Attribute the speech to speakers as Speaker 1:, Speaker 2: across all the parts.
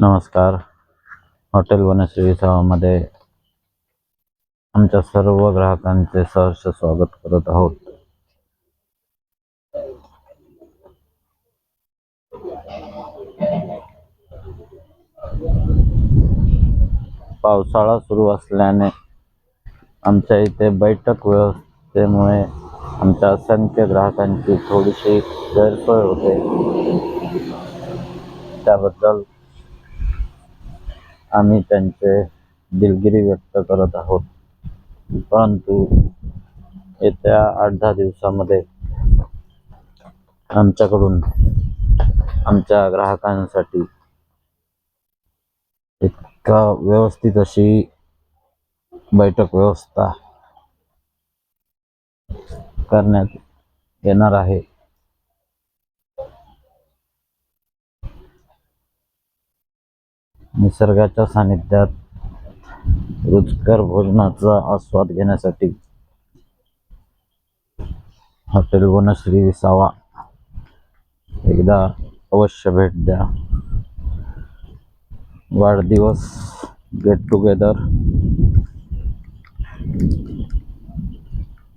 Speaker 1: नमस्कार. हॉटेल वनश्री विसावामध्ये आमच्या सर्व ग्राहकांचे सहर्ष स्वागत करत आहोत. पावसाळा सुरू असल्याने आमच्या इथे बैठक व्यवस्थेमुळे आमच्या असंख्य ग्राहकांची थोडीशी गैरसोय होते. त्याबद्दल आम्ही त्यांचे दिलगिरी व्यक्त करत आहोत. परंतु येत्या आठ दहा दिवसामध्ये आमच्याकडून आमच्या ग्राहकांसाठी इतका व्यवस्थित अशी बैठक व्यवस्था करण्यात येणार आहे. निसर्गाच्या सानिध्यात रुचकर भोजनाचा आस्वाद घेण्यासाठी हॉटेल वनश्री विसावा. एकदा अवश्य भेट द्या. वाढदिवस गेट टुगेदर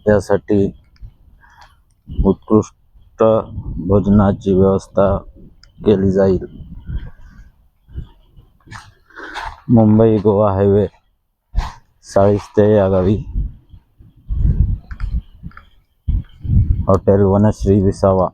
Speaker 1: यासाठी उत्कृष्ट भोजनाची व्यवस्था केली जाईल. मुंबई गोवा हायवे साळीस्ते या गावी. हॉटेल वनश्री विसावा.